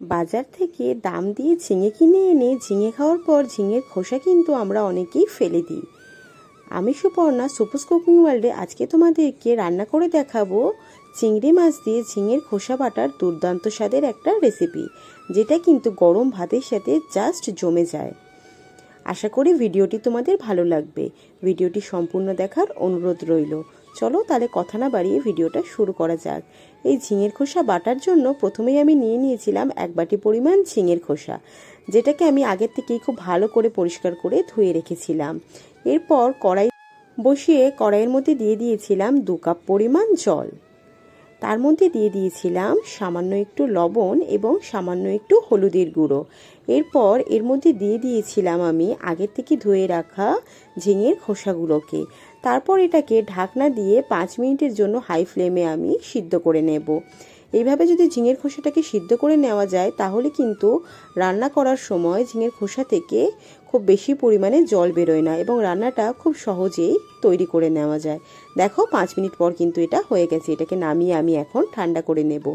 বাজার থেকে দাম দিয়ে ঝিঙে কিনে এনে ঝিঙে খাওয়ার পর ঝিঙের খোসা কিন্তু আমরা অনেকেই ফেলে দিই। আমি সুপর্ণা, সুপুস কুকিং ওয়ার্ল্ডে আজকে তোমাদেরকে রান্না করে দেখাবো চিংড়ি মাছ দিয়ে ঝিঙের খোসা বাটার দুর্দান্ত স্বাদের একটা রেসিপি যেটা কিন্তু গরম ভাতের সাথে জাস্ট জমে যায়। আশা করি ভিডিওটি তোমাদের ভালো লাগবে। ভিডিওটি সম্পূর্ণ দেখার অনুরোধ রইল। চলো তাহলে কথা না বাড়িয়ে ভিডিওটা শুরু করা যাক। এই ঝিঙের খোসা বাটার জন্য প্রথমেই আমি নিয়ে নিয়েছিলাম এক বাটি পরিমাণ ঝিঙের খোসা, যেটাকে আমি আগের থেকেই খুব ভালো করে পরিষ্কার করে ধুয়ে রেখেছিলাম। এরপর কড়াই বসিয়ে কড়াইয়ের মধ্যে দিয়ে দিয়েছিলাম দু কাপ পরিমাণ জল। তার মধ্যে দিয়ে দিয়েছিলাম সামান্য একটু লবণ এবং সামান্য একটু হলুদের গুঁড়ো। এরপর এর মধ্যে দিয়ে দিয়েছিলাম আমি আগের থেকে ধুয়ে রাখা ঝিঙের খোসাগুলোকে। তারপর এটাকে ঢাকনা দিয়ে পাঁচ মিনিটের জন্য হাই ফ্লেমে আমি সিদ্ধ করে নেব। এইভাবে যদি ঝিঙের খোসাটাকে সিদ্ধ করে নেওয়া যায়, তাহলে কিন্তু রান্না করার সময় ঝিঙের খোসা থেকে খুব বেশি পরিমাণে জল বেরোয় না এবং রান্নাটা খুব সহজেই তৈরি করে নেওয়া যায়। দেখো, পাঁচ মিনিট পর কিন্তু এটা হয়ে গেছে। এটাকে নামিয়ে আমি এখন ঠান্ডা করে নেব।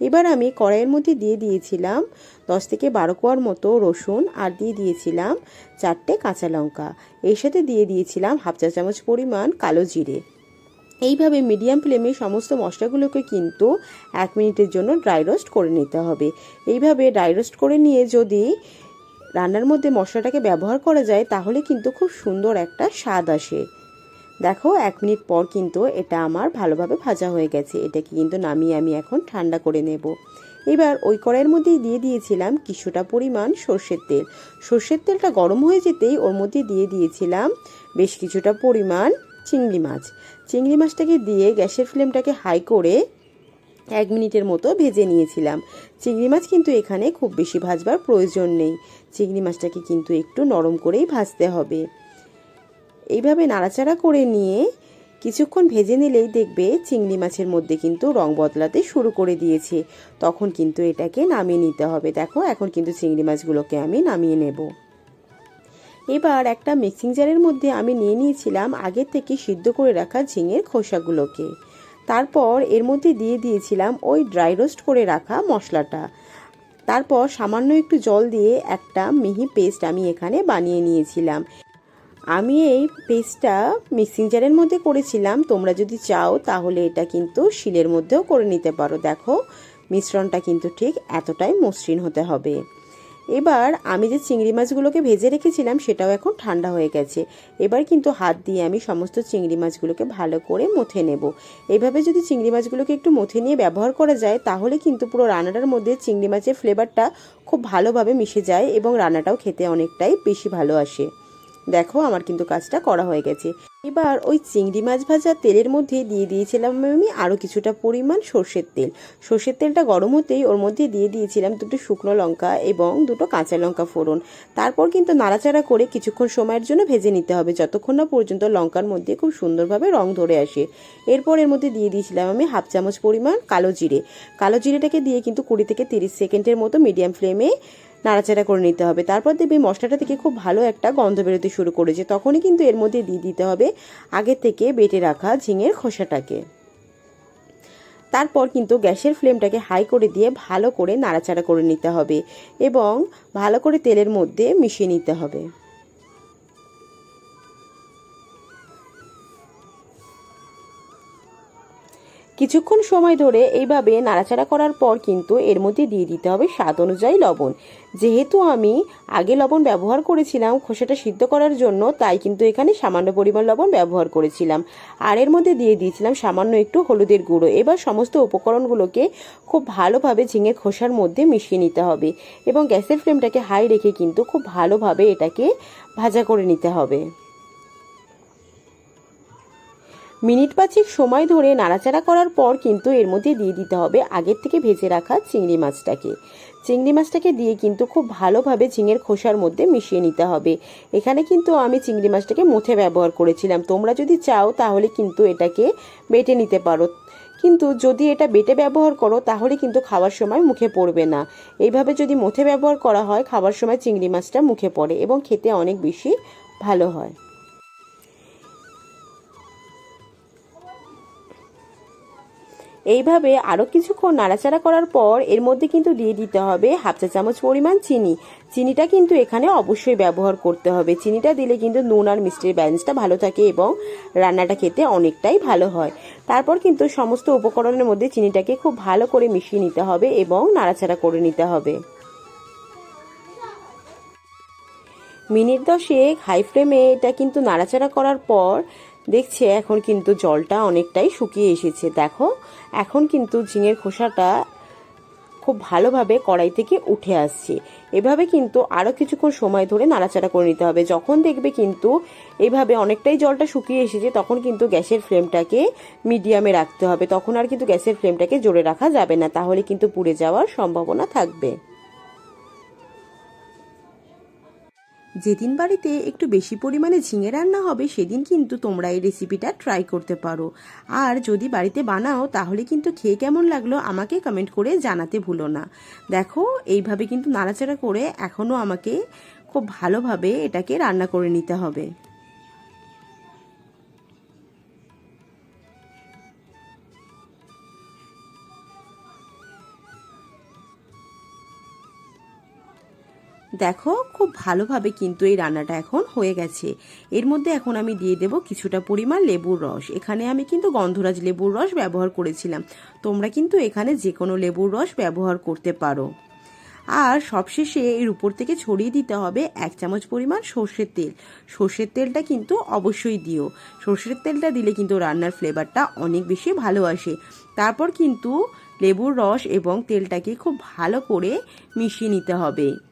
এবার আমি কড়াইয়ের মধ্যে দিয়ে দিয়েছিলাম দশ থেকে বারো কোয়ার মতো রসুন আর দিয়ে দিয়েছিলাম চারটে কাঁচা লঙ্কা। এর সাথে দিয়ে দিয়েছিলাম হাফ চা চামচ পরিমাণ কালো জিরে। এইভাবে মিডিয়াম ফ্লেমে সমস্ত মশলাগুলোকে কিন্তু এক মিনিটের জন্য ড্রাই রোস্ট করে নিতে হবে। এইভাবে ড্রাই রোস্ট করে নিয়ে যদি রান্নার মধ্যে মশলাটাকে ব্যবহার করা যায়, তাহলে কিন্তু খুব সুন্দর একটা স্বাদ আসে। দেখো, এক মিনিট পর কিন্তু এটা আমার ভালোভাবে ভাজা হয়ে গেছে। এটাকে কিন্তু নামিয়ে আমি এখন ঠান্ডা করে নেব। এবার ওই কড়াইয়ের মধ্যেই দিয়ে দিয়েছিলাম কিছুটা পরিমাণ সর্ষের তেল। সর্ষের তেলটা গরম হয়ে যেতেই ওর মধ্যে দিয়ে দিয়েছিলাম বেশ কিছুটা পরিমাণ চিংড়ি মাছ। চিংড়ি মাছটাকে দিয়ে গ্যাসের ফ্লেমটাকে হাই করে এক মিনিটের মতো ভেজে নিয়েছিলাম। চিংড়ি মাছ কিন্তু এখানে খুব বেশি ভাজবার প্রয়োজন নেই। চিংড়ি মাছটাকে কিন্তু একটু নরম করেই ভাজতে হবে। এইভাবে নাড়াচাড়া করে নিয়ে কিছুক্ষণ ভেজে নিলেই দেখবে চিংড়ি মাছের মধ্যে কিন্তু রং বদলাতে শুরু করে দিয়েছে। তখন কিন্তু এটাকে নামিয়ে নিতে হবে। দেখো, এখন কিন্তু চিংড়ি মাছগুলোকে আমি নামিয়ে নেব। এবার একটা মিক্সিং জারের মধ্যে আমি নিয়ে নিয়েছিলাম আগে থেকে সিদ্ধ করে রাখা ঝিঙের খোসাগুলোকে। তারপর এর মধ্যে দিয়ে দিয়েছিলাম ওই ড্রাই রোস্ট করে রাখা মশলাটা। তারপর সামান্য একটু জল দিয়ে একটা মিহি পেস্ট আমি এখানে বানিয়ে নিয়েছিলাম। আমি এই পেস্টটা মিক্সিং জারের মধ্যে করেছিলাম। তোমরা যদি চাও তাহলে এটা কিন্তু শিলের মধ্যেও করে নিতে পারো। দেখো, মিশ্রণটা কিন্তু ঠিক এতটাই মসৃণ হতে হবে। এবার আমি যে চিংড়ি মাছগুলোকে ভেজে রেখেছিলাম, সেটাও এখন ঠান্ডা হয়ে গেছে। এবার কিন্তু হাত দিয়ে আমি সমস্ত চিংড়ি মাছগুলোকে ভালো করে মথে নেব। এইভাবে যদি চিংড়ি মাছগুলোকে একটু মথে নিয়ে ব্যবহার করা যায়, তাহলে কিন্তু পুরো রান্নাটার মধ্যে চিংড়ি মাছের ফ্লেভারটা খুব ভালোভাবে মিশে যায় এবং রান্নাটাও খেতে অনেকটাই বেশি ভালো আসে। দেখো, আমার কিন্তু কাজটা করা হয়ে গেছে। এবার ওই চিংড়ি মাছ ভাজা তেলের মধ্যে দিয়ে দিয়েছিলাম আমি আরও কিছুটা পরিমাণ সর্ষের তেল। সর্ষের তেলটা গরম হতেই ওর মধ্যে দিয়ে দিয়েছিলাম দুটো শুকনো লঙ্কা এবং দুটো কাঁচা লঙ্কা ফোড়ন। তারপর কিন্তু নাড়াচাড়া করে কিছুক্ষণ সময়ের জন্য ভেজে নিতে হবে, যতক্ষণ না পর্যন্ত লঙ্কার মধ্যে খুব সুন্দরভাবে রং ধরে আসে। এরপর এর মধ্যে দিয়ে দিয়েছিলাম আমি হাফ চামচ পরিমাণ কালো জিরে। কালো জিরেটাকে দিয়ে কিন্তু কুড়ি থেকে তিরিশ সেকেন্ডের মতো মিডিয়াম ফ্লেমে নাড়াচাড়া করে নিতে হবে। তারপর দেখবে মশলাটা থেকে খুব ভালো একটা গন্ধ বেরোতে শুরু করেছে। তখনই কিন্তু এর মধ্যে দিয়ে দিতে হবে আগে থেকে বেটে রাখা ঝিঙের খোসাটাকে। তারপর কিন্তু গ্যাসের ফ্লেমটাকে হাই করে দিয়ে ভালো করে নাড়াচাড়া করে নিতে হবে এবং ভালো করে তেলের মধ্যে মিশিয়ে নিতে হবে। কিছুক্ষণ সময় ধরে এইভাবে নাড়াচাড়া করার পর কিন্তু এর মধ্যে দিয়ে দিতে হবে স্বাদ অনুযায়ী লবণ। যেহেতু আমি আগে লবণ ব্যবহার করেছিলাম, খোসাটা সিদ্ধ করার জন্য, তাই কিন্তু এখানে সামান্য পরিমাণ লবণ ব্যবহার করেছিলাম। আর এর মধ্যে দিয়ে দিয়েছিলাম সামান্য একটু হলুদের গুঁড়ো। এবার সমস্ত উপকরণগুলোকে খুব ভালোভাবে ঝিঙে খোসার মধ্যে মিশিয়ে নিতে হবে এবং গ্যাসের ফ্লেমটাকে হাই রেখে কিন্তু খুব ভালোভাবে এটাকে ভাজা করে নিতে হবে। মিনিট পাঁচেক সময় ধরে নাড়াচাড়া করার পর কিন্তু এর মধ্যে দিয়ে দিতে হবে আগের থেকে ভেজে রাখা চিংড়ি মাছটাকে। চিংড়ি মাছটাকে দিয়ে কিন্তু খুব ভালোভাবে ঝিঙের খোসার মধ্যে মিশিয়ে নিতে হবে। এখানে কিন্তু আমি চিংড়ি মাছটাকে মুথে ব্যবহার করেছিলাম। তোমরা যদি চাও তাহলে কিন্তু এটাকে বেটে নিতে পারো। কিন্তু যদি এটা বেটে ব্যবহার করো তাহলে কিন্তু খাওয়ার সময় মুখে পড়বে না। এইভাবে যদি মুথে ব্যবহার করা হয়, খাওয়ার সময় চিংড়ি মাছটা মুখে পড়ে এবং খেতে অনেক বেশি ভালো হয়। এইভাবে আরও কিছুক্ষণ নাড়াচাড়া করার পর এর মধ্যে কিন্তু দিয়ে দিতে হবে হাফ চা চামচ পরিমাণ চিনি। চিনিটা কিন্তু এখানে অবশ্যই ব্যবহার করতে হবে। চিনিটা দিলে কিন্তু নুন আর মিষ্টির ব্যালেন্সটা ভালো থাকে এবং রান্নাটা খেতে অনেকটাই ভালো হয়। তারপর কিন্তু সমস্ত উপকরণের মধ্যে চিনিটাকে খুব ভালো করে মিশিয়ে নিতে হবে এবং নাড়াচাড়া করে নিতে হবে। মিনিট দশেক হাই ফ্লেমে এটা কিন্তু নাড়াচাড়া করার পর দেখছে এখন কিন্তু জলটা অনেকটাই শুকিয়ে এসেছে। দেখো, এখন কিন্তু ঝিঙের খোসাটা খুব ভালোভাবে কড়াই থেকে উঠে আসছে। এভাবে কিন্তু আরও কিছুক্ষণ সময় ধরে নাড়াচাড়া করে নিতে হবে। যখন দেখবে কিন্তু এভাবে অনেকটাই জলটা শুকিয়ে এসেছে, তখন কিন্তু গ্যাসের ফ্লেমটাকে মিডিয়ামে রাখতে হবে। তখন আর কিন্তু গ্যাসের ফ্লেমটাকে জোরে রাখা যাবে না। তাহলে কিন্তু পুড়ে যাওয়ার সম্ভাবনা থাকবে। যেদিন বাড়িতে একটু বেশি পরিমাণে ঝিঙে রান্না হবে, সেদিন কিন্তু তোমরা এই রেসিপিটা ট্রাই করতে পারো। আর যদি বাড়িতে বানাও, তাহলে কিন্তু খেয়ে কেমন লাগল আমাকে কমেন্ট করে জানাতে ভুলো না। দেখো, এইভাবে কিন্তু নাড়াচাড়া করে এখনও আমাকে খুব ভালোভাবে এটাকে রান্না করে নিতে হবে। দেখো, খুব ভালোভাবে কিন্তু এই রান্নাটা এখন হয়ে গেছে। এর মধ্যে এখন আমি দিয়ে দেব কিছুটা পরিমাণ লেবুর রস। এখানে আমি কিন্তু গন্ধরাজ লেবুর রস ব্যবহার করেছিলাম। তোমরা কিন্তু এখানে যে কোনো লেবুর রস ব্যবহার করতে পারো। আর সবশেষে এর উপর থেকে ছড়িয়ে দিতে হবে এক চামচ পরিমাণ সর্ষের তেল। সর্ষের তেলটা কিন্তু অবশ্যই দিও। সর্ষের তেলটা দিলে কিন্তু রান্নার ফ্লেভারটা অনেক বেশি ভালো আসে। তারপর কিন্তু লেবুর রস এবং তেলটাকে খুব ভালো করে মিশিয়ে নিতে হবে।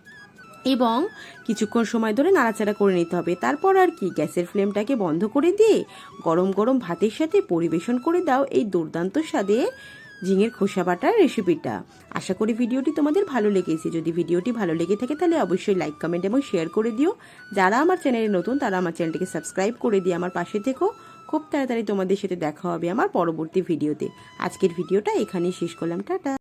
এবং কিছুক্ষণ সময় ধরে নাড়াচাড়া করে নিতে হবে। তারপর আর কি, গ্যাসের ফ্লেমটাকে বন্ধ করে দিয়ে গরম গরম ভাতের সাথে পরিবেশন করে দাও এই দুর্দান্ত স্বাদে ঝিঙের খোসা বাটার রেসিপিটা। আশা করি ভিডিওটি তোমাদের ভালো লেগেছে। যদি ভিডিওটি ভালো লেগে থাকে তাহলে অবশ্যই লাইক, কমেন্ট এবং শেয়ার করে দিও। যারা আমার চ্যানেলে নতুন তারা আমার চ্যানেলটিকে সাবস্ক্রাইব করে দিয়ে আমার পাশে থেকো। খুব তাড়াতাড়ি তোমাদের সাথে দেখা হবে আমার পরবর্তী ভিডিওতে। আজকের ভিডিওটা এখানেই শেষ করলাম। টাটা।